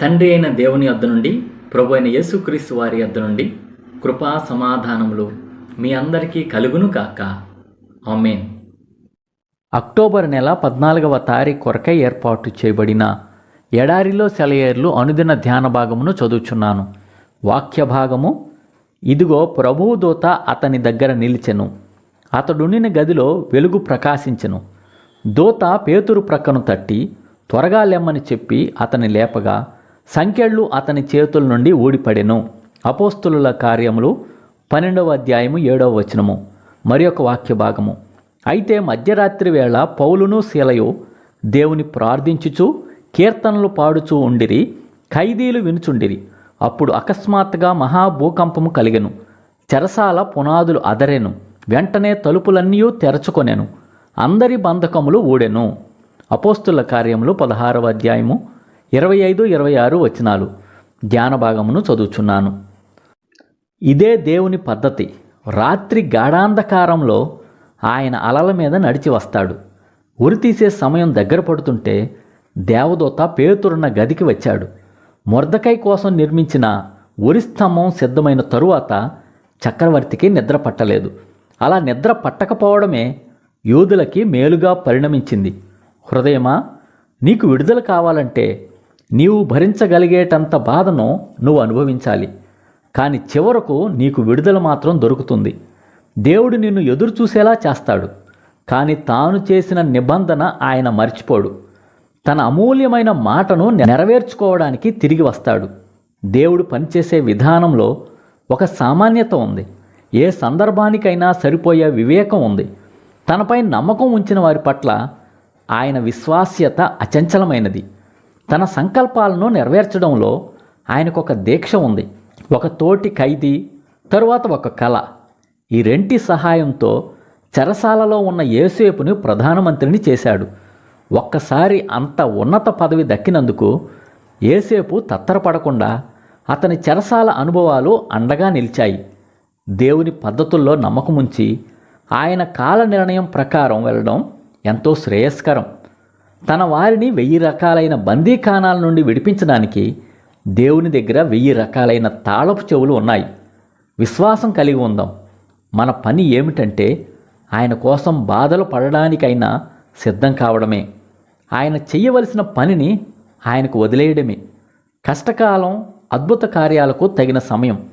తండ్రి అయిన దేవుని యొద్ద నుండి ప్రభు అయిన యేసుక్రీస్తు వారి యొద్ద నుండి కృపా సమాధానములు మీ అందరికీ కలుగును కాక ఆమెన్. అక్టోబర్ నెల పద్నాలుగవ తారీఖు కొరకై ఏర్పాటు చేయబడిన ఎడారిలో సెలయేర్లు అనుదిన ధ్యాన భాగమును చదువుచున్నాను. వాక్య భాగము ఇదిగో ప్రభువు దూత అతని దగ్గర నిలిచెను. అతడుండిన గదిలో వెలుగు ప్రకాశించెను. దూత పేతురు ప్రక్కను తట్టి త్వరగా లెమ్మని చెప్పి అతని లేపగా సంఖ్యళ్ళు అతని చేతుల నుండి ఊడిపడెను. అపోస్తులుల కార్యములు పన్నెండవ అధ్యాయము ఏడవ వచనము. మరి ఒక వాక్య భాగము. అయితే మధ్యరాత్రి వేళ పౌలును శీలయు దేవుని ప్రార్థించుచు కీర్తనలు పాడుచూ ఉండిరి ఖైదీలు వినుచుండిరి. అప్పుడు అకస్మాత్తుగా మహాభూకంపము కలిగెను. చెరసాల పునాదులు అదరెను. వెంటనే తలుపులన్నీ తెరచుకొనెను. అందరి బంధకములు ఊడెను. అపోస్తుల కార్యములు పదహారవ అధ్యాయము ఇరవై ఐదు ఇరవై ఆరు వచనాలు ధ్యాన భాగమును చదువుచున్నాను. ఇదే దేవుని పద్ధతి. రాత్రి గాఢాంధకారంలో ఆయన అలల మీద నడిచి వస్తాడు. ఉరి తీసే సమయం దగ్గర పడుతుంటే దేవదూత పేతురున్న గదికి వచ్చాడు. మొర్దకై కోసం నిర్మించిన ఉరి స్తంభం సిద్ధమైన తరువాత చక్రవర్తికి నిద్ర పట్టలేదు. అలా నిద్ర పట్టకపోవడమే యూదులకి మేలుగా పరిణమించింది. హృదయమా నీకు విడుదల కావాలంటే నీవు భరించగలిగేటంత బాధను నువ్వు అనుభవించాలి. కానీ చివరకు నీకు విడుదల మాత్రం దొరుకుతుంది. దేవుడు నిన్ను ఎదురు చూసేలా చేస్తాడు. కానీ తాను చేసిన నిబంధన ఆయన మర్చిపోడు. తన అమూల్యమైన మాటను నెరవేర్చుకోవడానికి తిరిగి వస్తాడు. దేవుడు పనిచేసే విధానంలో ఒక సామాన్యత ఉంది. ఏ సందర్భానికైనా సరిపోయే వివేకం ఉంది. తనపై నమ్మకం ఉంచిన వారి పట్ల ఆయన విశ్వాస్యత అచంచలమైనది. తన సంకల్పాలను నెరవేర్చడంలో ఆయనకు ఒక దీక్ష ఉంది. ఒక తోటి ఖైదీ తరువాత ఒక కళ ఈ రెంటి సహాయంతో చెరసాలలో ఉన్న ఏసేపుని ప్రధానమంత్రిని చేశాడు. ఒక్కసారి అంత ఉన్నత పదవి దక్కినందుకు ఏసేపు తత్తరపడకుండా అతని చెరసాల అనుభవాలు అండగా నిలిచాయి. దేవుని పద్ధతుల్లో నమ్మకముంచి ఆయన కాల నిర్ణయం ప్రకారం వెళ్ళడం ఎంతో శ్రేయస్కరం. తన వారిని వెయ్యి రకాలైన బందీఖానాల నుండి విడిపించడానికి దేవుని దగ్గర వెయ్యి రకాలైన తాళపు చెవులు ఉన్నాయి. విశ్వాసం కలిగి ఉందాం. మన పని ఏమిటంటే ఆయన కోసం బాధలు పడడానికైనా సిద్ధం కావడమే. ఆయన చేయవలసిన పనిని ఆయనకు వదిలేయడమే. కష్టకాలం అద్భుత కార్యాలకు తగిన సమయం.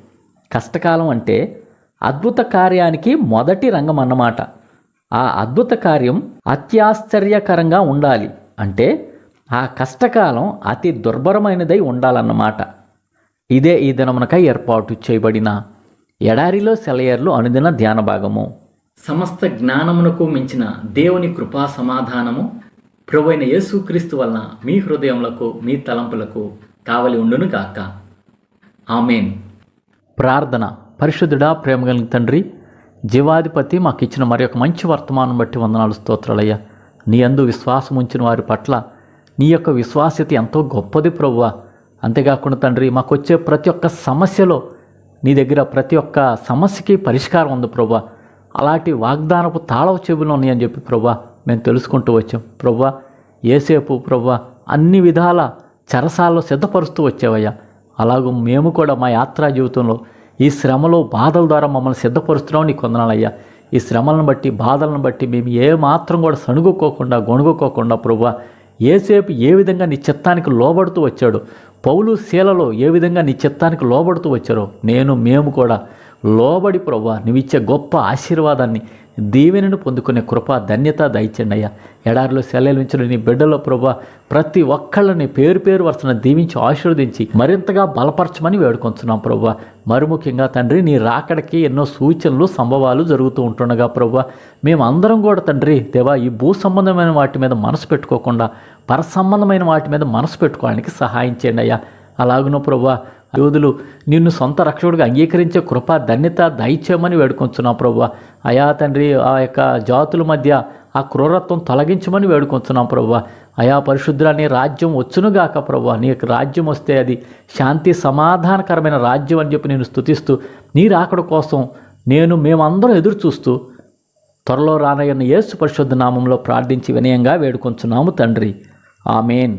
కష్టకాలం అంటే అద్భుత కార్యానికి మొదటి రంగం అన్నమాట. ఆ అద్భుత కార్యం అత్యాశ్చర్యకరంగా ఉండాలి. అంటే ఆ కష్టకాలం అతి దుర్భరమైనదై ఉండాలన్నమాట. ఇదే ఈ దినమునకై ఏర్పాటు చేయబడిన ఎడారిలో సెలయర్లు అనుదిన ధ్యాన భాగము. సమస్త జ్ఞానమునకు మించిన దేవుని కృపా సమాధానము ప్రభు అయిన యేసుక్రీస్తు వలన మీ హృదయములకు మీ తలంపులకు కావలి ఉండును గాక. ఆమెన్. ప్రార్థన. పరిశుద్ధుడా ప్రేమ కలిగిన తండ్రి జీవాధిపతి మాకు ఇచ్చిన మరి ఒక మంచి వర్తమానం బట్టి వందనాలు స్తోత్రాలయ్యా. నీ అందు విశ్వాసం ఉంచిన వారి పట్ల నీ యొక్క విశ్వాస్యత ఎంతో గొప్పది ప్రభువా. అంతేకాకుండా తండ్రి మాకు వచ్చే ప్రతి ఒక్క సమస్యలో నీ దగ్గర ప్రతి ఒక్క సమస్యకి పరిష్కారం ఉంది ప్రభా అలాంటి వాగ్దానపు తాళవ చెవులు ఉన్నాయని చెప్పి ప్రభా మేము తెలుసుకుంటూ వచ్చాం. ప్రభా ఏసేపు ప్రభా అన్ని విధాల చరసాల్లో సిద్ధపరుస్తూ వచ్చావయ్యా. అలాగూ మేము కూడా మా యాత్రా జీవితంలో ఈ శ్రమలో బాధల ద్వారా మమ్మల్ని సిద్ధపరుస్తున్నావు నీకు వందనాలయ్యా ఈ శ్రమలను బట్టి బాధలను బట్టి మేము ఏ మాత్రం కూడా సణుగుకోకుండా గొణుగుకోకుండా ప్రభా ఏసేపు ఏ విధంగా నీ చిత్తానికి లోబడుతూ వచ్చాడు పౌలు శీలలో ఏ విధంగా నీ చిత్తానికి లోబడుతూ వచ్చారో నేను మేము కూడా లోబడి ప్రభా నువ్విచ్చే గొప్ప ఆశీర్వాదాన్ని దీవెనను పొందుకునే కృప ధన్యత దయచండి అయ్యా ఎడారిలో సెలవించిన నీ బిడ్డలో ప్రభా ప్రతి ఒక్కళ్ళని పేరు పేరు వరుసన దీవించి ఆశీర్వదించి మరింతగా బలపరచమని వేడుకొంచున్నాం ప్రభా. మరి ముఖ్యంగా తండ్రి నీ రాకడికి ఎన్నో సూచనలు సంభవాలు జరుగుతూ ఉంటుండగా ప్రభా మేము అందరం కూడా తండ్రి దేవా ఈ భూ సంబంధమైన వాటి మీద మనసు పెట్టుకోకుండా పర సంబంధమైన వాటి మీద మనసు పెట్టుకోవడానికి సహాయం చేయండి అయ్యా అలాగునో ప్రభా యోధులు నిన్ను సొంత రక్షకుడిగా అంగీకరించే కృప ధన్యత దయచేయమని వేడుకొంచున్నాం ప్రభు. అయా తండ్రి ఆ యొక్క జాతుల మధ్య ఆ క్రూరత్వం తొలగించమని వేడుకొంచున్నాం ప్రభు. అయా పరిశుద్ధుల నీ రాజ్యం వచ్చునుగాక ప్రభు. నీ యొక్క రాజ్యం వస్తే అది శాంతి సమాధానకరమైన రాజ్యం అని చెప్పి నేను స్థుతిస్తూ నీ రాకడ కోసం నేను మేమందరం ఎదురు చూస్తూ త్వరలో రానయ్యన్న యేసు పరిశుద్ధ నామంలో ప్రార్థించి వినయంగా వేడుకొంచున్నాము తండ్రి. ఆమెన్.